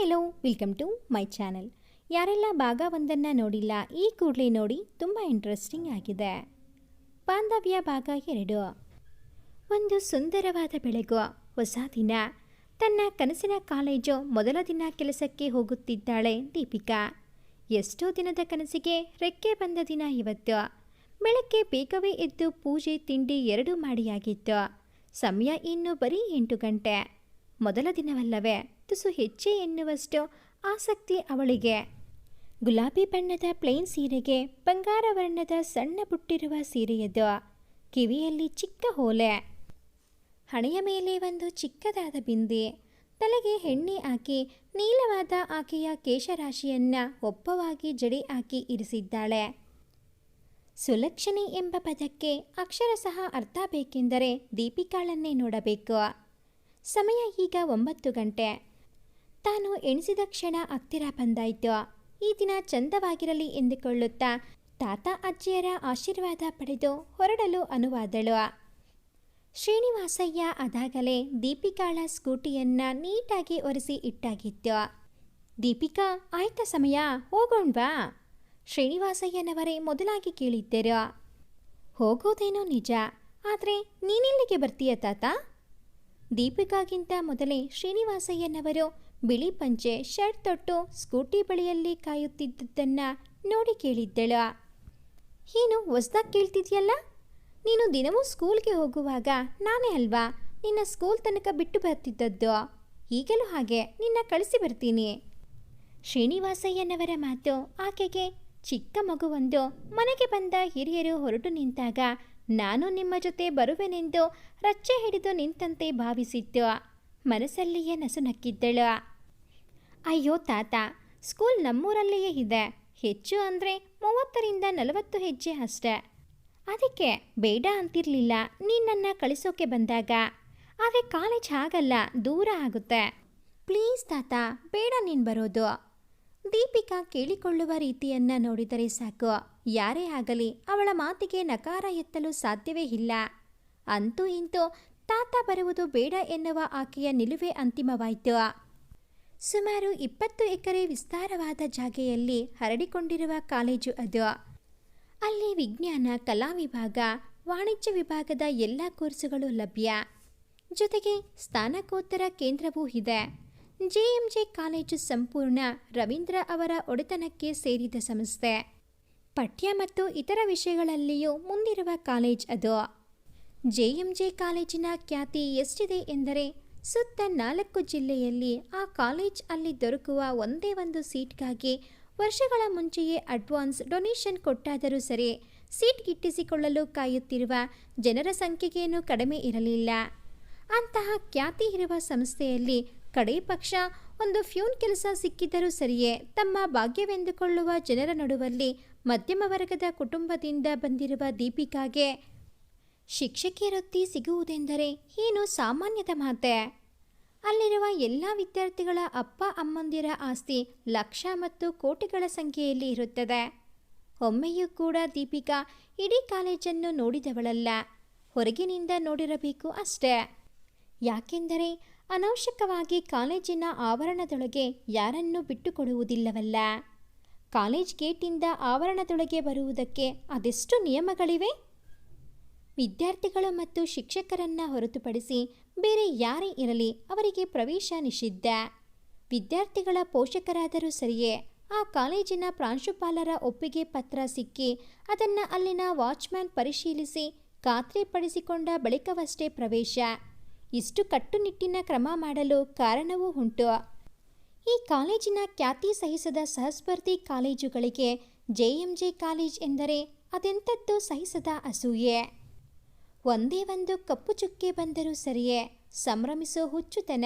Hello, welcome to my channel. ಯಾರೆಲ್ಲ ಭಾಗ ಒಂದನ್ನು ನೋಡಿಲ್ಲ, ಈ ಕೂಡಲೇ ನೋಡಿ ತುಂಬ ಇಂಟ್ರೆಸ್ಟಿಂಗ್ ಆಗಿದೆ. ಬಾಂಧವ್ಯ ಭಾಗ ಎರಡು. ಒಂದು ಸುಂದರವಾದ ಬೆಳಗು, ಹೊಸ ದಿನ. ತನ್ನ ಕನಸಿನ ಕಾಲೇಜು ಮೊದಲ ದಿನ ಕೆಲಸಕ್ಕೆ ಹೋಗುತ್ತಿದ್ದಾಳೆ ದೀಪಿಕಾ. ಎಷ್ಟೋ ದಿನದ ಕನಸಿಗೆ ರೆಕ್ಕೆ ಬಂದ ದಿನ ಇವತ್ತು. ಬೆಳಗ್ಗೆ ಬೇಗವೇ ಎದ್ದು ಪೂಜೆ, ತಿಂಡಿ ಎರಡೂ ಮಾಡಿಯಾಗಿತ್ತು. ಸಮಯ ಇನ್ನು ಬರೀ ಎಂಟು ಗಂಟೆ. ಮೊದಲ ದಿನವಲ್ಲವೇ. ತುಸು ಹೆಚ್ಚೆ ಎನ್ನುವಷ್ಟು ಆಸಕ್ತಿ ಅವಳಿಗೆ. ಗುಲಾಬಿ ಬಣ್ಣದ ಪ್ಲೇನ್ ಸೀರೆಗೆ ಬಂಗಾರ ವರ್ಣದ ಸಣ್ಣ ಪುಟ್ಟಿರುವ ಸೀರೆಯದು. ಕಿವಿಯಲ್ಲಿ ಚಿಕ್ಕ ಹೋಲೆ. ಹಣೆಯ ಮೇಲೆ ಒಂದು ಚಿಕ್ಕದಾದ ಬಿಂದಿ. ತಲೆಗೆ ಎಣ್ಣೆ ಹಾಕಿ ನೀಲವಾದ ಆಕೆಯ ಕೇಶರಾಶಿಯನ್ನು ಒಪ್ಪವಾಗಿ ಜಡಿ ಹಾಕಿ ಇರಿಸಿದ್ದಾಳೆ. ಸುಲಕ್ಷಣೆ ಎಂಬ ಪದಕ್ಕೆ ಅಕ್ಷರ ಸಹ ಅರ್ಥ ಬೇಕೆಂದರೆ ದೀಪಿಕಾಳನ್ನೇ ನೋಡಬೇಕು. ಸಮಯ ಈಗ ಒಂಬತ್ತು ಗಂಟೆ. ತಾನು ಎಣಿಸಿದ ಕ್ಷಣ ಹತ್ತಿರ ಬಂದಾಯಿತು. ಈ ದಿನ ಚಂದವಾಗಿರಲಿ ಎಂದುಕೊಳ್ಳುತ್ತಾ ತಾತ ಅಜ್ಜಿಯರ ಆಶೀರ್ವಾದ ಪಡೆದು ಹೊರಡಲು ಅನುವಾದಳು. ಶ್ರೀನಿವಾಸಯ್ಯ ಅದಾಗಲೇ ದೀಪಿಕಾಳ ಸ್ಕೂಟಿಯನ್ನ ನೀಟಾಗಿ ಒರೆಸಿ ಇಟ್ಟಾಗಿತ್ತು. ದೀಪಿಕಾ, ಆಯ್ತ ಸಮಯ? ಹೋಗೋಣ್ವಾ? ಶ್ರೀನಿವಾಸಯ್ಯನವರೇ ಮೊದಲಾಗಿ ಕೇಳಿದ್ದರು. ಹೋಗೋದೇನೋ ನಿಜ, ಆದರೆ ನೀನೆಲ್ಲಿಗೆ ಬರ್ತೀಯ ತಾತ? ದೀಪಿಕಾಗಿಂತ ಮೊದಲೇ ಶ್ರೀನಿವಾಸಯ್ಯನವರು ಬಿಳಿ ಪಂಚೆ, ಶರ್ಟ್ ತೊಟ್ಟು ಸ್ಕೂಟಿ ಬಳಿಯಲ್ಲಿ ಕಾಯುತ್ತಿದ್ದದ್ದನ್ನು ನೋಡಿ ಕೇಳಿದ್ದಳು. ಏನು, ಹೊಸ್ದಾಗಿ ಕೇಳ್ತಿದ್ಯಲ್ಲ? ನೀನು ದಿನವೂ ಸ್ಕೂಲ್ಗೆ ಹೋಗುವಾಗ ನಾನೇ ಅಲ್ವಾ? ನಿನ್ನ ಸ್ಕೂಲ್ ತನಕ ಬಿಟ್ಟು ಬರ್ತಿದ್ದದ್ದು. ಈಗಲೂ ಹಾಗೆ, ನಿನ್ನ ಕಳಿಸಿ ಬರ್ತೀನಿ. ಶ್ರೀನಿವಾಸಯ್ಯನವರ ಮಾತು ಆಕೆಗೆ ಚಿಕ್ಕ ಮಗುವೊಂದು ಮನೆಗೆ ಬಂದ ಹಿರಿಯರು ಹೊರಟು ನಿಂತಾಗ ನಾನು ನಿಮ್ಮ ಜೊತೆ ಬರುವೆನೆಂದು ರಚ್ಚೆ ಹಿಡಿದು ನಿಂತಂತೆ ಭಾವಿಸಿದ್ದು ಮನಸ್ಸಲ್ಲಿಯೇ ನಸು ನಕ್ಕಿದ್ದಳು. ಅಯ್ಯೋ ತಾತ ಸ್ಕೂಲ್ ನಮ್ಮೂರಲ್ಲಿಯೇ ಇದೆ. ಹೆಚ್ಚು ಅಂದರೆ ಮೂವತ್ತರಿಂದ ನಲವತ್ತು ಹೆಜ್ಜೆ ಅಷ್ಟೆ. ಅದಕ್ಕೆ ಬೇಡ ಅಂತಿರಲಿಲ್ಲ ನಿನ್ನನ್ನು ಕಳಿಸೋಕೆ ಬಂದಾಗ. ಆದರೆ ಕಾಲೇಜ್ ಆಗಲ್ಲ ದೂರ ಆಗುತ್ತೆ. ಪ್ಲೀಸ್ ತಾತ, ಬೇಡ ನೀನು ಬರೋದು. ದೀಪಿಕಾ ಕೇಳಿಕೊಳ್ಳುವ ರೀತಿಯನ್ನ ನೋಡಿದರೆ ಸಾಕು. ಯಾರೇ ಆಗಲಿ, ಅವಳ ಮಾತಿಗೆ ನಕಾರ ಎತ್ತಲು ಸಾಧ್ಯವೇ ಇಲ್ಲ. ಅಂತೂ ಇಂತೂ ತಾತ ಬರುವುದು ಬೇಡ ಎನ್ನುವ ಆಕೆಯ ನಿಲುವೆ ಅಂತಿಮವಾಯಿತು. ಸುಮಾರು ಇಪ್ಪತ್ತು ಎಕರೆ ವಿಸ್ತಾರವಾದ ಜಾಗೆಯಲ್ಲಿ ಹರಡಿಕೊಂಡಿರುವ ಕಾಲೇಜು ಅದು. ಅಲ್ಲಿ ವಿಜ್ಞಾನ, ಕಲಾ ವಿಭಾಗ, ವಾಣಿಜ್ಯ ವಿಭಾಗದ ಎಲ್ಲ ಕೋರ್ಸುಗಳು ಲಭ್ಯ. ಜೊತೆಗೆ ಸ್ನಾನಕೋತ್ತರ ಕೇಂದ್ರವೂ ಇದೆ. ಜೆಎಂಜೆ ಕಾಲೇಜು ಸಂಪೂರ್ಣ ರವೀಂದ್ರ ಅವರ ಒಡೆತನಕ್ಕೆ ಸೇರಿದ ಸಂಸ್ಥೆ. ಪಠ್ಯ ಮತ್ತು ಇತರ ವಿಷಯಗಳಲ್ಲಿಯೂ ಮುಂದಿರುವ ಕಾಲೇಜ್ ಅದು. ಜೆಎಂಜೆ ಕಾಲೇಜಿನ ಖ್ಯಾತಿ ಎಷ್ಟಿದೆ ಎಂದರೆ ಸುತ್ತ ನಾಲ್ಕು ಜಿಲ್ಲೆಯಲ್ಲಿ ಆ ಕಾಲೇಜ್ ಅಲ್ಲಿ ದೊರಕುವ ಒಂದೇ ಒಂದು ಸೀಟ್ಗಾಗಿ ವರ್ಷಗಳ ಮುಂಚೆಯೇ ಅಡ್ವಾನ್ಸ್ ಡೊನೇಷನ್ ಕೊಟ್ಟಾದರೂ ಸರಿ ಸೀಟ್ ಗಿಟ್ಟಿಸಿಕೊಳ್ಳಲು ಕಾಯುತ್ತಿರುವ ಜನರ ಸಂಖ್ಯೆಗೇನು ಕಡಿಮೆ ಇರಲಿಲ್ಲ. ಅಂತಹ ಖ್ಯಾತಿ ಇರುವ ಸಂಸ್ಥೆಯಲ್ಲಿ ಕಡೇ ಪಕ್ಷ ಒಂದು ಫ್ಯೂನ್ ಕೆಲಸ ಸಿಕ್ಕಿದ್ದರೂ ಸರಿಯೇ ತಮ್ಮ ಭಾಗ್ಯವೆಂದುಕೊಳ್ಳುವ ಜನರ ನಡುವಲ್ಲಿ ಮಧ್ಯಮ ವರ್ಗದ ಕುಟುಂಬದಿಂದ ಬಂದಿರುವ ದೀಪಿಕಾಗೆ ಶಿಕ್ಷಕಿ ವೃತ್ತಿ ಸಿಗುವುದೆಂದರೆ ಏನು ಸಾಮಾನ್ಯದ ಮಾತೆ? ಅಲ್ಲಿರುವ ಎಲ್ಲ ವಿದ್ಯಾರ್ಥಿಗಳ ಅಪ್ಪ ಅಮ್ಮಂದಿರ ಆಸ್ತಿ ಲಕ್ಷ ಮತ್ತು ಕೋಟಿಗಳ ಸಂಖ್ಯೆಯಲ್ಲಿ ಇರುತ್ತದೆ. ಒಮ್ಮೆಯೂ ಕೂಡ ದೀಪಿಕಾ ಇಡೀ ಕಾಲೇಜನ್ನು ನೋಡಿದವಳಲ್ಲ. ಹೊರಗಿನಿಂದ ನೋಡಿರಬೇಕು ಅಷ್ಟೇ. ಯಾಕೆಂದರೆ ಅನವಶ್ಯಕವಾಗಿ ಕಾಲೇಜಿನ ಆವರಣದೊಳಗೆ ಯಾರನ್ನೂ ಬಿಟ್ಟುಕೊಡುವುದಿಲ್ಲವಲ್ಲ. ಕಾಲೇಜ್ ಗೇಟಿಂದ ಆವರಣದೊಳಗೆ ಬರುವುದಕ್ಕೆ ಅದೆಷ್ಟು ನಿಯಮಗಳಿವೆ? ವಿದ್ಯಾರ್ಥಿಗಳು ಮತ್ತು ಶಿಕ್ಷಕರನ್ನು ಹೊರತುಪಡಿಸಿ ಬೇರೆ ಯಾರೇ ಇರಲಿ ಅವರಿಗೆ ಪ್ರವೇಶ ನಿಷಿದ್ಧ. ವಿದ್ಯಾರ್ಥಿಗಳ ಪೋಷಕರಾದರೂ ಸರಿಯೇ, ಆ ಕಾಲೇಜಿನ ಪ್ರಾಂಶುಪಾಲರ ಒಪ್ಪಿಗೆ ಪತ್ರ ಸಿಕ್ಕಿ ಅದನ್ನು ಅಲ್ಲಿನ ವಾಚ್ಮ್ಯಾನ್ ಪರಿಶೀಲಿಸಿ ಖಾತ್ರಿಪಡಿಸಿಕೊಂಡ ಬಳಿಕವಷ್ಟೇ ಪ್ರವೇಶ. ಇಷ್ಟು ಕಟ್ಟುನಿಟ್ಟಿನ ಕ್ರಮ ಮಾಡಲು ಕಾರಣವೂ ಉಂಟು. ಈ ಕಾಲೇಜಿನ ಖ್ಯಾತಿ ಸಹಿಸದ ಸಹಸ್ಪರ್ಧಿ ಕಾಲೇಜುಗಳಿಗೆ ಜೆಎಂಜೆ ಕಾಲೇಜ್ ಎಂದರೆ ಅದೆಂಥದ್ದು ಸಹಿಸದ ಅಸೂಯೆ. ಒಂದೇ ಒಂದು ಕಪ್ಪು ಚುಕ್ಕೆ ಬಂದರೂ ಸರಿಯೇ, ಸಂಭ್ರಮಿಸೋ ಹುಚ್ಚುತನ.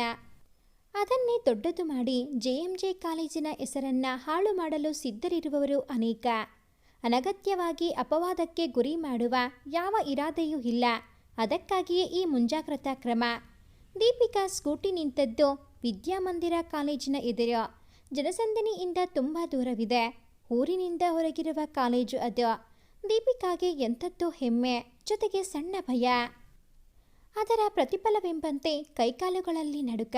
ಅದನ್ನೇ ದೊಡ್ಡದು ಮಾಡಿ ಜೆ ಎಂ ಜೆ ಕಾಲೇಜಿನ ಹೆಸರನ್ನ ಹಾಳು ಮಾಡಲು ಸಿದ್ಧರಿರುವವರು ಅನೇಕ. ಅನಗತ್ಯವಾಗಿ ಅಪವಾದಕ್ಕೆ ಗುರಿ ಮಾಡುವ ಯಾವ ಇರಾದೆಯೂ ಇಲ್ಲ. ಅದಕ್ಕಾಗಿಯೇ ಈ ಮುಂಜಾಗ್ರತಾ ಕ್ರಮ. ದೀಪಿಕಾ ಸ್ಕೂಟಿ ನಿಂತದ್ದು ವಿದ್ಯಾಮಂದಿರ ಕಾಲೇಜಿನ ಎದುರು. ಜನಸಂದಣಿಯಿಂದ ತುಂಬ ದೂರವಿದೆ. ಊರಿನಿಂದ ಹೊರಗಿರುವ ಕಾಲೇಜು ಅದು. ದೀಪಿಕಾಗೆ ಎಂಥದ್ದೋ ಹೆಮ್ಮೆ, ಜೊತೆಗೆ ಸಣ್ಣ ಭಯ. ಅದರ ಪ್ರತಿಫಲವೆಂಬಂತೆ ಕೈಕಾಲುಗಳಲ್ಲಿ ನಡುಕ.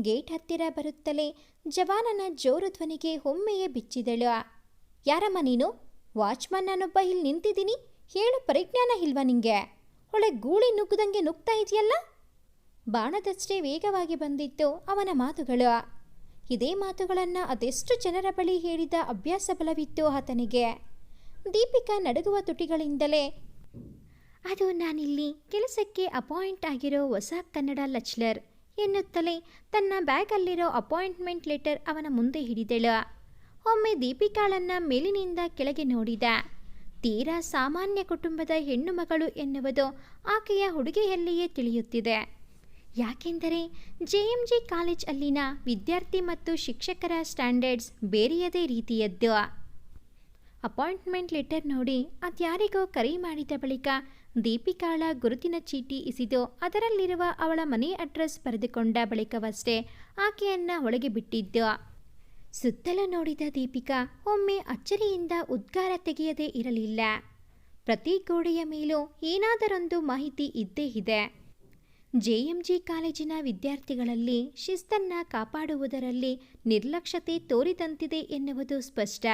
ಗೇಟ್ ಹತ್ತಿರ ಬರುತ್ತಲೇ ಜವಾನನ ಜೋರು ಧ್ವನಿಗೆ ಒಮ್ಮೆಯೇ ಬಿಚ್ಚಿದಳು. ಯಾರಮ್ಮ ನೀನು? ವಾಚ್ಮನ್ ನಾನೊಬ್ಬ ಇಲ್ಲಿ ನಿಂತಿದ್ದೀನಿ. ಹೇಳು ಪರಿಜ್ಞಾನ ಇಲ್ವ ನಿಂಗೆ? ಒಳ್ಳೆ ಗೂಳಿ ನುಗ್ಗದಂಗೆ ನುಗ್ತಾ ಇದೆಯಲ್ಲ? ಬಾಣದಷ್ಟೇ ವೇಗವಾಗಿ ಬಂದಿತ್ತು ಅವನ ಮಾತುಗಳು. ಇದೇ ಮಾತುಗಳನ್ನು ಅದೆಷ್ಟು ಜನರ ಬಳಿ ಹೇಳಿದ ಅಭ್ಯಾಸ ಬಲವಿತ್ತು ಆತನಿಗೆ. ದೀಪಿಕಾ ನಡುಗುವ ತುಟಿಗಳಿಂದಲೇ, ಅದು ನಾನಿಲ್ಲಿ ಕೆಲಸಕ್ಕೆ ಅಪಾಯಿಂಟ್ ಆಗಿರೋ ಹೊಸ ಕನ್ನಡ ಲಚ್ಲರ್ ಎನ್ನುತ್ತಲೇ ತನ್ನ ಬ್ಯಾಗಲ್ಲಿರೋ ಅಪಾಯಿಂಟ್ಮೆಂಟ್ ಲೆಟರ್ ಅವನ ಮುಂದೆ ಹಿಡಿದಳು. ಒಮ್ಮೆ ದೀಪಿಕಾಳನ್ನ ಮೇಲಿನಿಂದ ಕೆಳಗೆ ನೋಡಿದ. ತೀರಾ ಸಾಮಾನ್ಯ ಕುಟುಂಬದ ಹೆಣ್ಣು ಮಗಳು ಎನ್ನುವುದು ಆಕೆಯ ಹುಡುಗಿಯಲ್ಲಿಯೇ ತಿಳಿಯುತ್ತಿದೆ. ಯಾಕೆಂದರೆ ಜೆ ಎಂ ಜಿ ಕಾಲೇಜ್ ಅಲ್ಲಿನ ವಿದ್ಯಾರ್ಥಿ ಮತ್ತು ಶಿಕ್ಷಕರ ಸ್ಟ್ಯಾಂಡರ್ಡ್ಸ್ ಬೇರೆಯದೇ ರೀತಿಯದ್ದು. ಅಪಾಯಿಂಟ್ಮೆಂಟ್ ಲೆಟರ್ ನೋಡಿ ಅದ್ಯಾರಿಗೋ ಕರೆ ಮಾಡಿದ ಬಳಿಕ ದೀಪಿಕಾಳ ಗುರುತಿನ ಚೀಟಿ ಇಸಿದು ಅದರಲ್ಲಿರುವ ಅವಳ ಮನೆ ಅಡ್ರೆಸ್ ಬರೆದುಕೊಂಡ ಬಳಿಕವಷ್ಟೇ ಆಕೆಯನ್ನು ಒಳಗೆ ಬಿಟ್ಟಿದ್ದು. ಸುತ್ತಲೂ ನೋಡಿದ ದೀಪಿಕಾ ಒಮ್ಮೆ ಅಚ್ಚರಿಯಿಂದ ಉದ್ಗಾರ ತೆಗೆಯದೇ ಇರಲಿಲ್ಲ. ಪ್ರತಿ ಗೋಡೆಯ ಮೇಲೂ ಏನಾದರೊಂದು ಮಾಹಿತಿ ಇದ್ದೇ ಇದೆ. ಜೆಎಂಜಿ ಕಾಲೇಜಿನ ವಿದ್ಯಾರ್ಥಿಗಳಲ್ಲಿ ಶಿಸ್ತನ್ನು ಕಾಪಾಡುವುದರಲ್ಲಿ ನಿರ್ಲಕ್ಷ್ಯತೆ ತೋರಿದಂತಿದೆ ಎನ್ನುವುದು ಸ್ಪಷ್ಟ.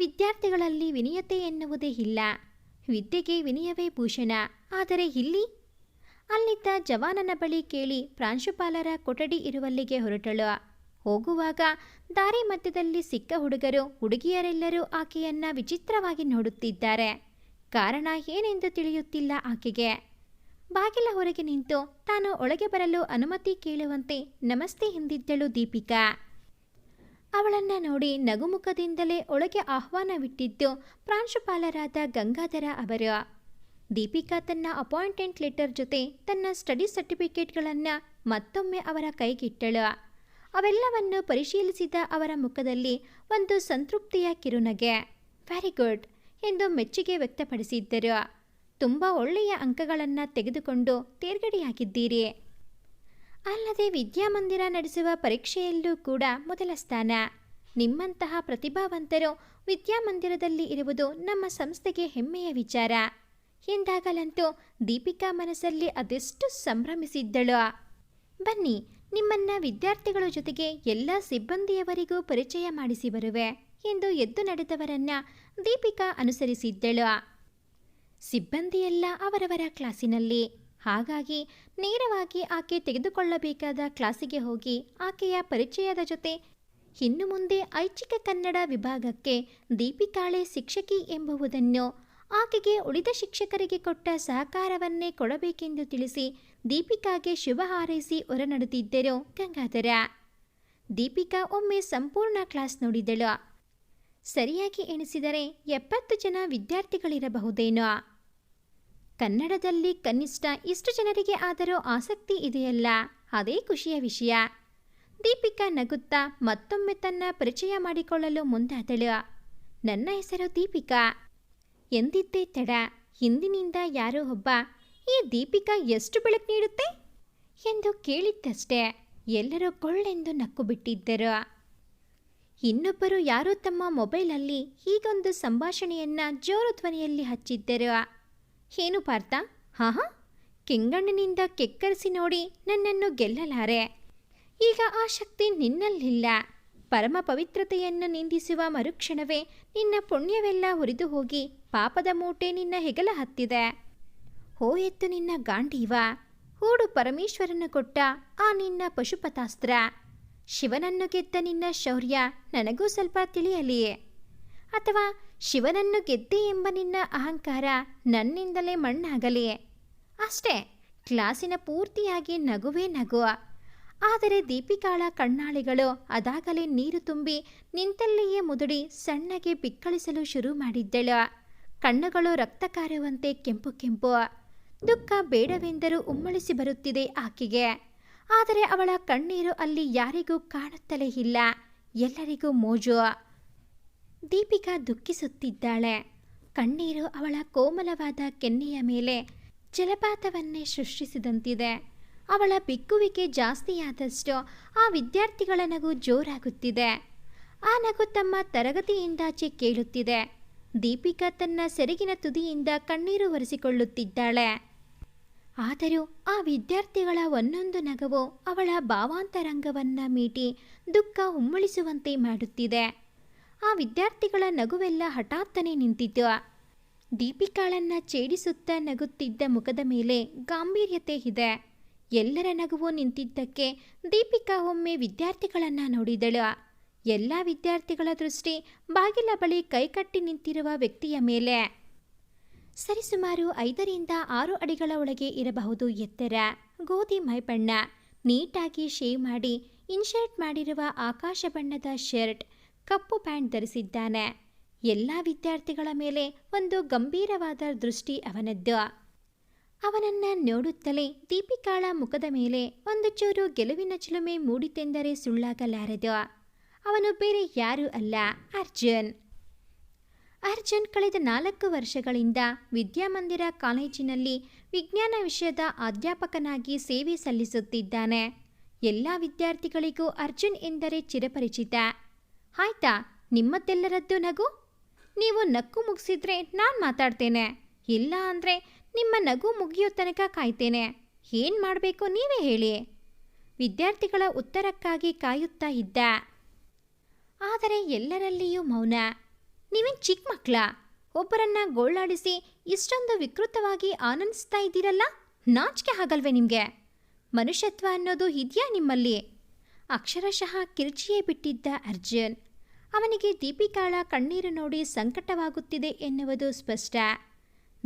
ವಿದ್ಯಾರ್ಥಿಗಳಲ್ಲಿ ವಿನಯತೆ ಎನ್ನುವುದೇ ಇಲ್ಲ. ವಿದ್ಯೆಗೆ ವಿನಯವೇ ಭೂಷಣ. ಆದರೆ ಇಲ್ಲಿ? ಅಲ್ಲಿದ್ದ ಜವಾನನ ಬಳಿ ಕೇಳಿ ಪ್ರಾಂಶುಪಾಲರ ಕೊಠಡಿ ಇರುವಲ್ಲಿಗೆ ಹೊರಟಳು. ಹೋಗುವಾಗ ದಾರಿ ಮಧ್ಯದಲ್ಲಿ ಸಿಕ್ಕ ಹುಡುಗರು, ಹುಡುಗಿಯರೆಲ್ಲರೂ ಆಕೆಯನ್ನ ವಿಚಿತ್ರವಾಗಿ ನೋಡುತ್ತಿದ್ದಾರೆ. ಕಾರಣ ಏನೆಂದು ತಿಳಿಯುತ್ತಿಲ್ಲ ಆಕೆಗೆ. ಬಾಗಿಲ ಹೊರಗೆ ನಿಂತು ತಾನು ಒಳಗೆ ಬರಲು ಅನುಮತಿ ಕೇಳುವಂತೆ ನಮಸ್ತೆ ಎಂದಿದ್ದಳು ದೀಪಿಕಾ. ಅವಳನ್ನ ನೋಡಿ ನಗುಮುಖದಿಂದಲೇ ಒಳಗೆ ಆಹ್ವಾನವಿಟ್ಟಿದ್ದು ಪ್ರಾಂಶುಪಾಲರಾದ ಗಂಗಾಧರ ಅವರು. ದೀಪಿಕಾ ತನ್ನ ಅಪಾಯಿಂಟ್ಮೆಂಟ್ ಲೆಟರ್ ಜೊತೆ ತನ್ನ ಸ್ಟಡಿ ಸರ್ಟಿಫಿಕೇಟ್ಗಳನ್ನು ಮತ್ತೊಮ್ಮೆ ಅವರ ಕೈಗಿಟ್ಟಳು. ಅವೆಲ್ಲವನ್ನು ಪರಿಶೀಲಿಸಿದ ಅವರ ಮುಖದಲ್ಲಿ ಒಂದು ಸಂತೃಪ್ತಿಯ ಕಿರುನಗೆ. ವೆರಿ ಗುಡ್ ಎಂದು ಮೆಚ್ಚುಗೆ ವ್ಯಕ್ತಪಡಿಸಿದ್ದರು. ತುಂಬ ಒಳ್ಳೆಯ ಅಂಕಗಳನ್ನು ತೆಗೆದುಕೊಂಡು ತೇರ್ಗಡೆಯಾಗಿದ್ದೀರಿ. ಅಲ್ಲದೆ ವಿದ್ಯಾಮಂದಿರ ನಡೆಸುವ ಪರೀಕ್ಷೆಯಲ್ಲೂ ಕೂಡ ಮೊದಲ ಸ್ಥಾನ. ನಿಮ್ಮಂತಹ ಪ್ರತಿಭಾವಂತರು ವಿದ್ಯಾಮಂದಿರದಲ್ಲಿ ಇರುವುದು ನಮ್ಮ ಸಂಸ್ಥೆಗೆ ಹೆಮ್ಮೆಯ ವಿಚಾರ. ಎಂದಾಗಲಂತೂ ದೀಪಿಕಾ ಮನಸ್ಸಲ್ಲಿ ಅದೆಷ್ಟು ಸಂಭ್ರಮಿಸಿದ್ದಳು. ಬನ್ನಿ, ನಿಮ್ಮನ್ನ ವಿದ್ಯಾರ್ಥಿಗಳ ಜೊತೆಗೆ ಎಲ್ಲ ಸಿಬ್ಬಂದಿಯವರಿಗೂ ಪರಿಚಯ ಮಾಡಿಸಿ ಬರುವೆ ಎಂದು ಎದ್ದು ನಡೆದವರನ್ನ ದೀಪಿಕಾ ಅನುಸರಿಸಿದ್ದಳು. ಸಿಬ್ಬಂದಿಯೆಲ್ಲ ಅವರವರ ಕ್ಲಾಸಿನಲ್ಲಿ. ಹಾಗಾಗಿ ನೇರವಾಗಿ ಆಕೆ ತೆಗೆದುಕೊಳ್ಳಬೇಕಾದ ಕ್ಲಾಸಿಗೆ ಹೋಗಿ ಆಕೆಯ ಪರಿಚಯದ ಜೊತೆ ಇನ್ನು ಮುಂದೆ ಐಚ್ಛಿಕ ಕನ್ನಡ ವಿಭಾಗಕ್ಕೆ ದೀಪಿಕಾಳೆ ಶಿಕ್ಷಕಿ ಎಂಬುವುದನ್ನು ಆಕೆಗೆ ಉಳಿದ ಶಿಕ್ಷಕರಿಗೆ ಕೊಟ್ಟ ಸಹಕಾರವನ್ನೇ ಕೊಡಬೇಕೆಂದು ತಿಳಿಸಿ ದೀಪಿಕಾಗೆ ಶುಭ ಹಾರೈಸಿ ಹೊರನಡೆದಿದ್ದರು ಗಂಗಾಧರ. ದೀಪಿಕಾ ಒಮ್ಮೆ ಸಂಪೂರ್ಣ ಕ್ಲಾಸ್ ನೋಡಿದಳು. ಸರಿಯಾಗಿ ಎಣಿಸಿದರೆ ಎಪ್ಪತ್ತು ಜನ ವಿದ್ಯಾರ್ಥಿಗಳಿರಬಹುದೇನೋ? ಕನ್ನಡದಲ್ಲಿ ಕನಿಷ್ಠ ಇಷ್ಟು ಜನರಿಗೆ ಆದರೂ ಆಸಕ್ತಿ ಇದೆಯಲ್ಲ? ಅದೇ ಖುಷಿಯ ವಿಷಯ. ದೀಪಿಕಾ ನಗುತ್ತಾ ಮತ್ತೊಮ್ಮೆ ತನ್ನ ಪರಿಚಯ ಮಾಡಿಕೊಳ್ಳಲು ಮುಂದಾದಳು. ನನ್ನ ಹೆಸರು ದೀಪಿಕಾ. ಎಂದಿದ್ದೇ ತಡ, ಹಿಂದಿನಿಂದ ಯಾರೋ ಒಬ್ಬ, ಈ ದೀಪಿಕಾ ಎಷ್ಟು ಬೆಳಕು ನೀಡುತ್ತೆ? ಎಂದು ಕೇಳಿದ್ದಷ್ಟೇ. ಎಲ್ಲರೂ ಕೊಳ್ಳೆಂದು ನಕ್ಕು ಬಿಟ್ಟಿದ್ದರು ಇನ್ನೊಬ್ಬರು ಯಾರೋ ತಮ್ಮ ಮೊಬೈಲಲ್ಲಿ ಹೀಗೊಂದು ಸಂಭಾಷಣೆಯನ್ನ ಜೋರು ಧ್ವನಿಯಲ್ಲಿ ಹಚ್ಚಿದ್ದರು. ಏನು ಪಾರ್ಥ? ಹಾ ಹಾ ಕೆಂಗಣ್ಣನಿಂದ ಕೆಕ್ಕರಿಸಿ ನೋಡಿ ನನ್ನನ್ನು ಗೆಲ್ಲಲಾರೆ. ಈಗ ಆ ಶಕ್ತಿ ನಿನ್ನಲ್ಲಿಲ್ಲ. ಪರಮ ಪವಿತ್ರತೆಯನ್ನು ನಿಂದಿಸುವ ಮರುಕ್ಷಣವೇ ನಿನ್ನ ಪುಣ್ಯವೆಲ್ಲ ಹುರಿದು ಹೋಗಿ ಪಾಪದ ಮೂಟೆ ನಿನ್ನ ಹೆಗಲ ಹತ್ತಿದೆ. ಹೋ ಎತ್ತು ನಿನ್ನ ಗಾಂಡೀವ ಹೂಡು ಪರಮೇಶ್ವರನು ಕೊಟ್ಟ ಆ ನಿನ್ನ ಪಶುಪತಾಸ್ತ್ರ. ಶಿವನನ್ನು ಗೆದ್ದ ನಿನ್ನ ಶೌರ್ಯ ನನಗೂ ಸ್ವಲ್ಪ ತಿಳಿಯಲಿ. ಅಥವಾ ಶಿವನನ್ನು ಗೆದ್ದೆ ಎಂಬ ನಿನ್ನ ಅಹಂಕಾರ ನನ್ನಿಂದಲೇ ಮಣ್ಣಾಗಲಿ ಅಷ್ಟೇ, ಕ್ಲಾಸಿನ ಪೂರ್ತಿಯಾಗಿ ನಗುವೇ ನಗುವ. ಆದರೆ ದೀಪಿಕಾಳ ಕಣ್ಣಾಳಿಗಳು ಅದಾಗಲೇ ನೀರು ತುಂಬಿ ನಿಂತಲ್ಲಿಯೇ ಮುದುಡಿ ಸಣ್ಣಗೆ ಬಿಕ್ಕಳಿಸಲು ಶುರು ಮಾಡಿದ್ದಳು. ಕಣ್ಣುಗಳು ರಕ್ತ ಕಾರುವಂತೆ ಕೆಂಪು ಕೆಂಪು ದುಃಖ ಬೇಡವೆಂದರೂ ಉಮ್ಮಳಿಸಿ ಬರುತ್ತಿದೆ ಆಕೆಗೆ. ಆದರೆ ಅವಳ ಕಣ್ಣೀರು ಅಲ್ಲಿ ಯಾರಿಗೂ ಕಾಣುತ್ತಲೇ ಇಲ್ಲ. ಎಲ್ಲರಿಗೂ ಮೋಜು ದೀಪಿಕಾ ದುಃಖಿಸುತ್ತಿದ್ದಾಳೆ. ಕಣ್ಣೀರು ಅವಳ ಕೋಮಲವಾದ ಕೆನ್ನೆಯ ಮೇಲೆ ಜಲಪಾತವನ್ನೇ ಸೃಷ್ಟಿಸಿದಂತಿದೆ. ಅವಳ ಬಿಕ್ಕುವಿಕೆ ಜಾಸ್ತಿಯಾದಷ್ಟು ಆ ವಿದ್ಯಾರ್ಥಿಗಳ ನಗು ಜೋರಾಗುತ್ತಿದೆ. ಆ ನಗು ತಮ್ಮ ತರಗತಿಯಿಂದಾಚೆ ಕೇಳುತ್ತಿದೆ. ದೀಪಿಕಾ ತನ್ನ ಸೆರಗಿನ ತುದಿಯಿಂದ ಕಣ್ಣೀರು ಒರೆಸಿಕೊಳ್ಳುತ್ತಿದ್ದಾಳೆ. ಆದರೂ ಆ ವಿದ್ಯಾರ್ಥಿಗಳ ಒಂದೊಂದು ನಗವು ಅವಳ ಭಾವಾಂತರಂಗವನ್ನು ಮೀಟಿ ದುಃಖ ಉಮ್ಮಳಿಸುವಂತೆ ಮಾಡುತ್ತಿದೆ. ಆ ವಿದ್ಯಾರ್ಥಿಗಳ ನಗುವೆಲ್ಲ ಹಠಾತ್ತನೆ ನಿಂತಿತು ದೀಪಿಕಾಳನ್ನ ಛೇಡಿಸುತ್ತಾ ನಗುತ್ತಿದ್ದ ಮುಖದ ಮೇಲೆ ಗಾಂಭೀರ್ಯತೆ ಇದೆ. ಎಲ್ಲರ ನಗುವು ನಿಂತಿದ್ದಕ್ಕೆ ದೀಪಿಕಾ ಒಮ್ಮೆ ವಿದ್ಯಾರ್ಥಿಗಳನ್ನ ನೋಡಿದಳು. ಎಲ್ಲ ವಿದ್ಯಾರ್ಥಿಗಳ ದೃಷ್ಟಿ ಬಾಗಿಲ ಬಳಿ ಕೈಕಟ್ಟಿ ನಿಂತಿರುವ ವ್ಯಕ್ತಿಯ ಮೇಲೆ. ಸರಿಸುಮಾರು ಐದರಿಂದ ಆರು ಅಡಿಗಳ ಒಳಗೆ ಇರಬಹುದು ಎತ್ತರ. ಗೋಧಿ ಮೈಬಣ್ಣ ನೀಟಾಗಿ ಶೇವ್ ಮಾಡಿ, ಇನ್ಶರ್ಟ್ ಮಾಡಿರುವ ಆಕಾಶ ಬಣ್ಣದ ಶರ್ಟ್. ಕಪ್ಪು ಪ್ಯಾಂಟ್ ಧರಿಸಿದ್ದಾನೆ. ಎಲ್ಲ ವಿದ್ಯಾರ್ಥಿಗಳ ಮೇಲೆ ಒಂದು ಗಂಭೀರವಾದ ದೃಷ್ಟಿ ಅವನದ್ದು. ಅವನನ್ನ ನೋಡುತ್ತಲೇ ದೀಪಿಕಾಳ ಮುಖದ ಮೇಲೆ ಒಂದು ಚೂರು ಗೆಲುವಿನ ಚಿಲುಮೆ ಮೂಡಿತೆಂದರೆ ಸುಳ್ಳಾಗಲಾರದು. ಅವನು ಬೇರೆ ಯಾರೂ ಅಲ್ಲ, ಅರ್ಜುನ್. ಅರ್ಜುನ್ ಕಳೆದ ನಾಲ್ಕು ವರ್ಷಗಳಿಂದ ವಿದ್ಯಾಮಂದಿರ ಕಾಲೇಜಿನಲ್ಲಿ ವಿಜ್ಞಾನ ವಿಷಯದ ಅಧ್ಯಾಪಕನಾಗಿ ಸೇವೆ ಸಲ್ಲಿಸುತ್ತಿದ್ದಾನೆ. ಎಲ್ಲ ವಿದ್ಯಾರ್ಥಿಗಳಿಗೂ ಅರ್ಜುನ್ ಎಂದರೆ ಚಿರಪರಿಚಿತ. ಆಯ್ತಾ, ನಿಮ್ಮತ್ತೆಲ್ಲರದ್ದು ನಗು? ನೀವು ನಕ್ಕು ಮುಗಿಸಿದ್ರೆ ನಾನು ಮಾತಾಡ್ತೇನೆ. ಇಲ್ಲ ಅಂದರೆ ನಿಮ್ಮ ನಗು ಮುಗಿಯೋ ತನಕ ಕಾಯ್ತೇನೆ. ಏನು ಮಾಡಬೇಕು ನೀವೇ ಹೇಳಿ. ವಿದ್ಯಾರ್ಥಿಗಳ ಉತ್ತರಕ್ಕಾಗಿ ಕಾಯುತ್ತಾ ಇದ್ದ. ಆದರೆ ಎಲ್ಲರಲ್ಲಿಯೂ ಮೌನ. ನೀವೇನು ಚಿಕ್ಕ ಮಕ್ಕಳ? ಒಬ್ಬರನ್ನ ಗೋಳಾಡಿಸಿ ಇಷ್ಟೊಂದು ವಿಕೃತವಾಗಿ ಆನಂದಿಸ್ತಾ ಇದ್ದೀರಲ್ಲ? ನಾಚಿಕೆ ಆಗಲ್ವೇ ನಿಮಗೆ? ಮನುಷ್ಯತ್ವ ಅನ್ನೋದು ಇದೆಯಾ ನಿಮ್ಮಲ್ಲಿ? ಅಕ್ಷರಶಃ ಕಿರ್ಚಿಯೇ ಬಿಟ್ಟಿದ್ದ ಅರ್ಜುನ್. ಅವನಿಗೆ ದೀಪಿಕಾಳ ಕಣ್ಣೀರು ನೋಡಿ ಸಂಕಟವಾಗುತ್ತಿದೆ ಎನ್ನುವುದು ಸ್ಪಷ್ಟ.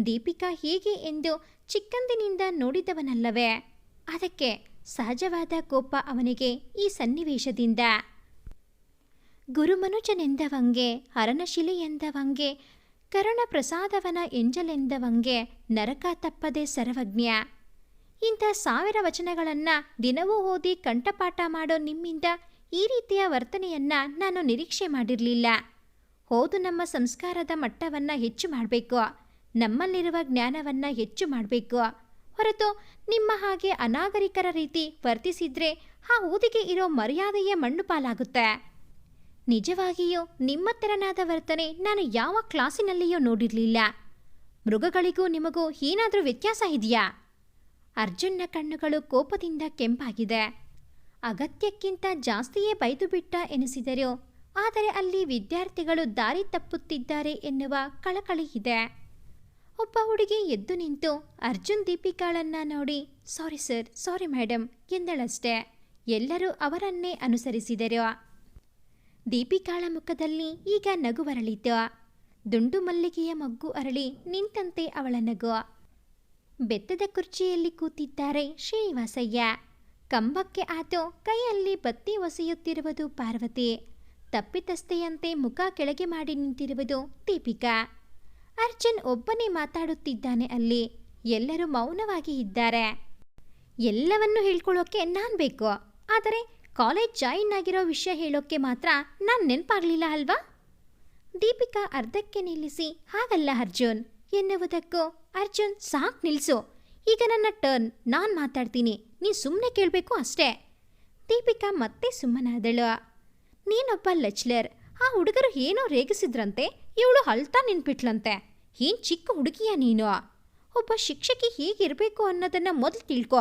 ದೀಪಿಕಾ ಹೇಗೆ ಎಂದು ಚಿಕ್ಕಂದಿನಿಂದ ನೋಡಿದವನಲ್ಲವೇ? ಅದಕ್ಕೆ ಸಹಜವಾದ ಕೋಪ ಅವನಿಗೆ ಈ ಸನ್ನಿವೇಶದಿಂದ. ಗುರುಮನುಜನೆಂದವಂಗೆ ಹರಣಶಿಲೆಯೆಂದವಂಗೆ ಕರುಣಪ್ರಸಾದವನ ಕರುಣ ಪ್ರಸಾದವನ ಎಂಜಲೆಂದವಂಗೆ ನರಕ ತಪ್ಪದೆ ಸರ್ವಜ್ಞ. ಇಂಥ ಸಾವಿರ ವಚನಗಳನ್ನು ದಿನವೂ ಓದಿ ಕಂಠಪಾಠ ಮಾಡೋ ನಿಮ್ಮಿಂದ ಈ ರೀತಿಯ ವರ್ತನೆಯನ್ನ ನಾನು ನಿರೀಕ್ಷೆ ಮಾಡಿರಲಿಲ್ಲ. ಓದು ನಮ್ಮ ಸಂಸ್ಕಾರದ ಮಟ್ಟವನ್ನ ಹೆಚ್ಚು ಮಾಡಬೇಕು. ನಮ್ಮಲ್ಲಿರುವ ಜ್ಞಾನವನ್ನ ಹೆಚ್ಚು ಮಾಡಬೇಕು. ಹೊರತು ನಿಮ್ಮ ಹಾಗೆ ಅನಾಗರಿಕರ ರೀತಿ ವರ್ತಿಸಿದ್ರೆ ಆ ಓದಿಗೆ ಇರೋ ಮರ್ಯಾದೆಯೇ ಮಣ್ಣು ಪಾಲಾಗುತ್ತೆ ನಿಜವಾಗಿಯೂ ನಿಮ್ಮ ತೆರನಾದ ವರ್ತನೆ ನಾನು ಯಾವ ಕ್ಲಾಸಿನಲ್ಲಿಯೂ ನೋಡಿರಲಿಲ್ಲ. ಮೃಗಗಳಿಗೂ ನಿಮಗೂ ಏನಾದರೂ ವ್ಯತ್ಯಾಸ ಇದೆಯಾ? ಅರ್ಜುನ್ನ ಕಣ್ಣುಗಳು ಕೋಪದಿಂದ ಕೆಂಪಾಗಿದೆ. ಅಗತ್ಯಕ್ಕಿಂತ ಜಾಸ್ತಿಯೇ ಬೈದು ಬಿಟ್ಟ ಎನಿಸಿದರು. ಆದರೆ ಅಲ್ಲಿ ವಿದ್ಯಾರ್ಥಿಗಳು ದಾರಿ ತಪ್ಪುತ್ತಿದ್ದಾರೆ ಎನ್ನುವ ಕಳಕಳಿ ಇದೆ. ಒಬ್ಬ ಹುಡುಗಿ ಎದ್ದು ನಿಂತು, ಅರ್ಜುನ್ ದೀಪಿಕಾಳನ್ನ ನೋಡಿ, ಸಾರಿ ಸರ್, ಸಾರಿ ಮೇಡಮ್ ಎಂದಳಷ್ಟೇ. ಎಲ್ಲರೂ ಅವರನ್ನೇ ಅನುಸರಿಸಿದರು. ದೀಪಿಕಾಳ ಮುಖದಲ್ಲಿ ಈಗ ನಗು ದುಂಡು ಮಲ್ಲಿಗೆಯ ಮಗ್ಗು ಅರಳಿ ನಿಂತಂತೆ ಅವಳ ನಗು. ಬೆತ್ತದ ಕುರ್ಚಿಯಲ್ಲಿ ಕೂತಿದ್ದಾರೆ ಶ್ರೀನಿವಾಸಯ್ಯ. ಕಂಬಕ್ಕೆ ಆತು ಕೈಯಲ್ಲಿ ಬತ್ತಿ ಒಸೆಯುತ್ತಿರುವುದು ಪಾರ್ವತಿ. ತಪ್ಪಿತಸ್ಥೆಯಂತೆ ಮುಖ ಕೆಳಗೆ ಮಾಡಿ ನಿಂತಿರುವುದು ದೀಪಿಕಾ. ಅರ್ಜುನ್ ಒಬ್ಬನೇ ಮಾತಾಡುತ್ತಿದ್ದಾನೆ ಅಲ್ಲಿ. ಎಲ್ಲರೂ ಮೌನವಾಗಿ ಇದ್ದಾರೆ. ಎಲ್ಲವನ್ನೂ ಹೇಳ್ಕೊಳ್ಳೋಕೆ ನಾನು ಬೇಕು. ಆದರೆ ಕಾಲೇಜ್ ಜಾಯಿನ್ ಆಗಿರೋ ವಿಷಯ ಹೇಳೋಕೆ ಮಾತ್ರ ನಾನು ನೆನಪಾಗಲಿಲ್ಲ ಅಲ್ವಾ? ದೀಪಿಕಾ ಅರ್ಧಕ್ಕೆ ನಿಲ್ಲಿಸಿ, ಹಾಗಲ್ಲ ಅರ್ಜುನ್, ಎನ್ನುವುದಕ್ಕೂ ಅರ್ಜುನ್, ಸಾಕ್ ನಿಲ್ಸು. ಈಗ ನನ್ನ ಟರ್ನ್ ನಾನು ಮಾತಾಡ್ತೀನಿ. ನೀನು ಸುಮ್ಮನೆ ಕೇಳಬೇಕು ಅಷ್ಟೇ. ದೀಪಿಕಾ ಮತ್ತೆ ಸುಮ್ಮನಾದಳು. ನೀನೊಬ್ಬ ಲಚ್ಲರ್. ಆ ಹುಡುಗರು ಏನೋ ರೇಗಿಸಿದ್ರಂತೆ. ಇವಳು ಅಳ್ತಾ ನಿನ್ಪಿಟ್ಲಂತೆ ಏನು ಚಿಕ್ಕ ಹುಡುಗಿಯ ನೀನು? ಒಬ್ಬ ಶಿಕ್ಷಕಿ ಹೇಗಿರಬೇಕು ಅನ್ನೋದನ್ನು ಮೊದಲು ತಿಳ್ಕೊ.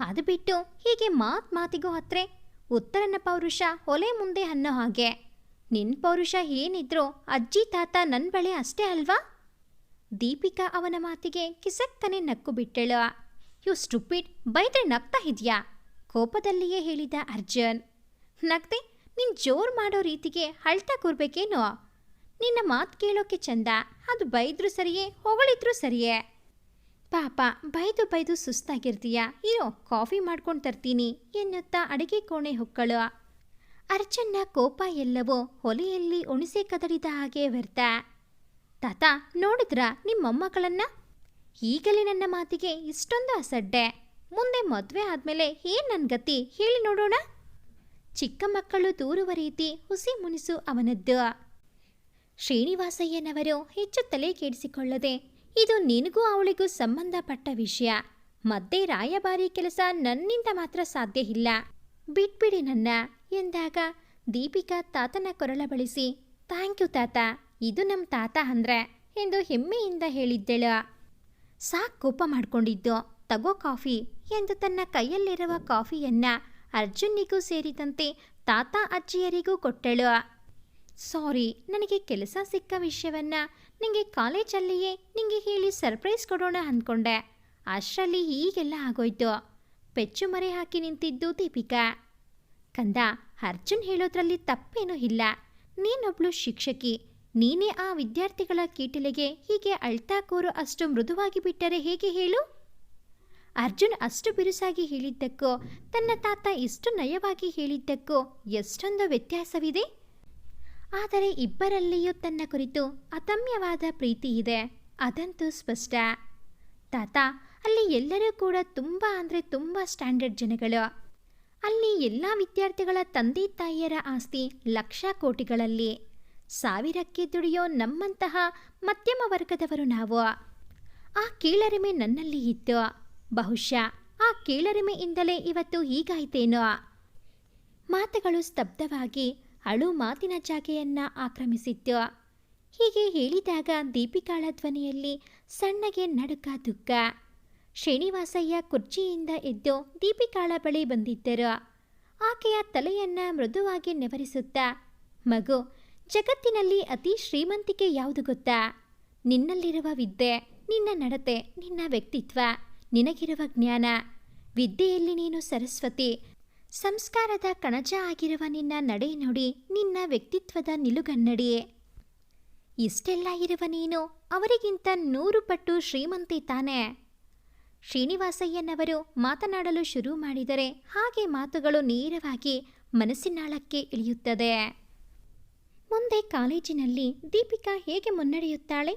ಅದು ಬಿಟ್ಟು ಹೀಗೆ ಮಾತ್ ಮಾತಿಗೂ ಹತ್ರೆ ಉತ್ತರನ ಪೌರುಷ ಒಲೆ ಮುಂದೆ ಅನ್ನೋ ಹಾಗೆ. ನಿನ್ನ ಪೌರುಷ ಏನಿದ್ರೋ ಅಜ್ಜಿ, ತಾತ ನನ್ನ ಬಳಿ ಅಷ್ಟೇ ಅಲ್ವಾ? ದೀಪಿಕಾ ಅವನ ಮಾತಿಗೆ ಕಿಸಕ್ಕನೆ ನಕ್ಕು ಬಿಟ್ಟಳು. ಯು ಸ್ಟುಪಿಡ್, ಬೈದ್ರೆ ನಗ್ತಾ ಇದೆಯಾ? ಕೋಪದಲ್ಲಿಯೇ ಹೇಳಿದ ಅರ್ಜುನ್. ನಗ್ದೆ? ನೀನು ಜೋರು ಮಾಡೋ ರೀತಿಗೆ ಅಳ್ತಾ ಕೂರ್ಬೇಕೇನೋ? ನಿನ್ನ ಮಾತು ಕೇಳೋಕೆ ಚಂದ, ಅದು ಬೈದ್ರೂ ಸರಿಯೇ, ಹೊಗಳಿದ್ರೂ ಸರಿಯೇ? ಪಾಪ, ಬೈದು ಬೈದು ಸುಸ್ತಾಗಿರ್ತೀಯ? ಇರೋ, ಕಾಫಿ ಮಾಡ್ಕೊಂಡು ತರ್ತೀನಿ, ಎನ್ನುತ್ತಾ ಅಡಿಗೆ ಕೋಣೆ ಹೊಕ್ಕಳು. ಅರ್ಜನ್ನ ಕೋಪ ಎಲ್ಲವೋ ಹೊಲೆಯಲ್ಲಿ ಒಣಸೆ ಕದಡಿದ ಹಾಗೆ ವ್ಯರ್ಥ. ತಾತ, ನೋಡಿದ್ರ ನಿಮ್ಮ ಮೊಮ್ಮಕ್ಕಳನ್ನ? ಈಗಲೇ ನನ್ನ ಮಾತಿಗೆ ಇಷ್ಟೊಂದು ಅಸಡ್ಡೆ. ಮುಂದೆ ಮದುವೆ ಆದಮೇಲೆ ಏನು ನನ್ನ ಗತಿ? ಹೇಳಿ ನೋಡೋಣ. ಚಿಕ್ಕ ಮಕ್ಕಳು ದೂರುವ ರೀತಿ ಹುಸಿ ಮುನಿಸು ಅವನದ್ದು. ಶ್ರೀನಿವಾಸಯ್ಯನವರು ಹೆಚ್ಚು ತಲೆ ಕೆಡಿಸಿಕೊಳ್ಳದೆ, ಇದು ನಿನಗೂ ಅವಳಿಗೂ ಸಂಬಂಧಪಟ್ಟ ವಿಷಯ. ಮತ್ತೆ ರಾಯಭಾರಿ ಕೆಲಸ ನನ್ನಿಂದ ಮಾತ್ರ ಸಾಧ್ಯ ಇಲ್ಲ. ಬಿಟ್ಬಿಡಿ ನನ್ನ, ಎಂದಾಗ ದೀಪಿಕಾ ತಾತನ ಕೊರಳ ಬಳಸಿ, ಥ್ಯಾಂಕ್ ಯು ತಾತ ಇದು ನಮ್ಮ ತಾತ ಅಂದ್ರೆ ಎಂದು ಹೆಮ್ಮೆಯಿಂದ ಹೇಳಿದ್ದಳು. ಸಾಕ್ ಕೋಪ ಮಾಡಿಕೊಂಡಿದ್ದು. ತಗೋ ಕಾಫಿ ಎಂದು ತನ್ನ ಕೈಯಲ್ಲಿರುವ ಕಾಫಿಯನ್ನ ಅರ್ಜುನ್ನಿಗೂ ಸೇರಿದಂತೆ ತಾತ ಅಜ್ಜಿಯರಿಗೂ ಕೊಟ್ಟಳು. ಸಾರಿ, ನನಗೆ ಕೆಲಸ ಸಿಕ್ಕ ವಿಷಯವನ್ನ ನಿಂಗೆ ಕಾಲೇಜಲ್ಲಿಯೇ ನಿಂಗೆ ಹೇಳಿ ಸರ್ಪ್ರೈಸ್ ಕೊಡೋಣ ಅಂದ್ಕೊಂಡೆ ಅಷ್ಟರಲ್ಲಿ ಹೀಗೆಲ್ಲ ಆಗೋಯ್ತು. ಪೆಚ್ಚು ಮರೆ ಹಾಕಿ ನಿಂತಿದ್ದು ದೀಪಿಕಾ. ಕಂದ, ಅರ್ಜುನ್ ಹೇಳೋದ್ರಲ್ಲಿ ತಪ್ಪೇನೂ ಇಲ್ಲ. ನೀನೊಬ್ಳು ಶಿಕ್ಷಕಿ. ನೀನೇ ಆ ವಿದ್ಯಾರ್ಥಿಗಳ ಕೀಟಲೆಗೆ ಹೀಗೆ ಅಳ್ತಾ ಕೂರು ಅಷ್ಟು ಮೃದುವಾಗಿ ಬಿಟ್ಟರೆ ಹೇಗೆ ಹೇಳು? ಅರ್ಜುನ್ ಅಷ್ಟು ಬಿರುಸಾಗಿ ಹೇಳಿದ್ದಕ್ಕೂ, ತನ್ನ ತಾತ ಇಷ್ಟು ನಯವಾಗಿ ಹೇಳಿದ್ದಕ್ಕೂ ಎಷ್ಟೊಂದು ವ್ಯತ್ಯಾಸವಿದೆ? ಆದರೆ ಇಬ್ಬರಲ್ಲಿಯೂ ತನ್ನ ಕುರಿತು ಅದಮ್ಯವಾದ ಪ್ರೀತಿ ಇದೆ. ಅದಂತೂ ಸ್ಪಷ್ಟ. ತಾತ, ಅಲ್ಲಿ ಎಲ್ಲರೂ ಕೂಡ ತುಂಬ ಅಂದರೆ ತುಂಬ ಸ್ಟ್ಯಾಂಡರ್ಡ್ ಜನಗಳು. ಅಲ್ಲಿ ಎಲ್ಲ ವಿದ್ಯಾರ್ಥಿಗಳ ತಂದೆ ತಾಯಿಯರ ಆಸ್ತಿ ಲಕ್ಷ ಕೋಟಿಗಳಲ್ಲಿ ಸಾವಿರಕ್ಕೆ ದುಡಿಯೋ ನಮ್ಮಂತಹ ಮಧ್ಯಮ ವರ್ಗದವರು ನಾವು. ಆ ಕೀಳರಿಮೆ ನನ್ನಲ್ಲಿ ಇತ್ತು. ಬಹುಶಃ ಆ ಕೀಳರಿಮೆಯಿಂದಲೇ ಇವತ್ತು ಹೀಗಾಯ್ತೇನೋ. ಮಾತುಗಳು ಸ್ತಬ್ಧವಾಗಿ ಅಳು ಮಾತಿನ ಜಾಗೆಯನ್ನ ಆಕ್ರಮಿಸಿತ್ತು. ಹೀಗೆ ಹೇಳಿದಾಗ ದೀಪಿಕಾಳ ಧ್ವನಿಯಲ್ಲಿ ಸಣ್ಣಗೆ ನಡುಕ ದುಃಖ. ಶ್ರೀನಿವಾಸಯ್ಯ ಕುರ್ಚಿಯಿಂದ ಎದ್ದು ದೀಪಿಕಾಳ ಬಳಿ ಬಂದಿದ್ದರು. ಆಕೆಯ ತಲೆಯನ್ನ ಮೃದುವಾಗಿ ನೆವರಿಸುತ್ತ, ಮಗು ಜಗತ್ತಿನಲ್ಲಿ ಅತಿ ಶ್ರೀಮಂತಿಕೆ ಯಾವುದು ಗೊತ್ತಾ? ನಿನ್ನಲ್ಲಿರುವ ವಿದ್ಯೆ, ನಿನ್ನ ನಡತೆ, ನಿನ್ನ ವ್ಯಕ್ತಿತ್ವ, ನಿನಗಿರುವ ಜ್ಞಾನ. ವಿದ್ಯೆಯಲ್ಲಿ ನೀನು ಸರಸ್ವತಿ. ಸಂಸ್ಕಾರದ ಕಣಜ ಆಗಿರುವ ನಿನ್ನ ನಡೆ ನೋಡಿ, ನಿನ್ನ ವ್ಯಕ್ತಿತ್ವದ ನಿಲುಗನ್ನಡಿ. ಇಷ್ಟೆಲ್ಲ ಇರುವ ನೀನು ಅವರಿಗಿಂತ ನೂರು ಪಟ್ಟು ಶ್ರೀಮಂತಿ ತಾನೆ. ಶ್ರೀನಿವಾಸಯ್ಯನವರು ಮಾತನಾಡಲು ಶುರು ಮಾಡಿದರೆ ಹಾಗೆ ಮಾತುಗಳು ನೇರವಾಗಿ ಮನಸ್ಸಿನಾಳಕ್ಕೆ ಇಳಿಯುತ್ತದೆ. ಮುಂದೆ ಕಾಲೇಜಿನಲ್ಲಿ ದೀಪಿಕಾ ಹೇಗೆ ಮುನ್ನಡೆಯುತ್ತಾಳೆ?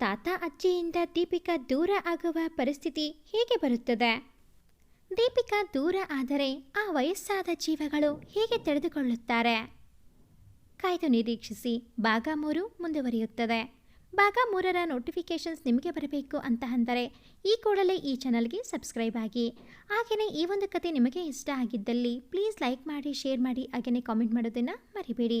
ತಾತ ಅಜ್ಜಿಯಿಂದ ದೀಪಿಕಾ ದೂರ ಆಗುವ ಪರಿಸ್ಥಿತಿ ಹೇಗೆ ಬರುತ್ತದೆ? ದೀಪಿಕಾ ದೂರ ಆದರೆ ಆ ವಯಸ್ಸಾದ ಜೀವಗಳು ಹೇಗೆ ತೆರೆದುಕೊಳ್ಳುತ್ತಾರೆ ಕಾಯ್ದು ನಿರೀಕ್ಷಿಸಿ ಭಾಗ ಮೂರು ಮುಂದುವರಿಯುತ್ತದೆ. ಭಾಗ ಮೂರರ ನೋಟಿಫಿಕೇಷನ್ಸ್ ನಿಮಗೆ ಬರಬೇಕು ಅಂತ ಅಂದರೆ ಈ ಕೂಡಲೇ ಈ ಚಾನಲ್ಗೆ ಸಬ್ಸ್ಕ್ರೈಬ್ ಆಗಿ. ಹಾಗೆಯೇ ಈ ಒಂದು ಕತೆ ನಿಮಗೆ ಇಷ್ಟ ಆಗಿದ್ದಲ್ಲಿ ಪ್ಲೀಸ್ ಲೈಕ್ ಮಾಡಿ ಶೇರ್ ಮಾಡಿ, ಹಾಗೆಯೇ ಕಾಮೆಂಟ್ ಮಾಡೋದನ್ನು ಮರಿಬೇಡಿ.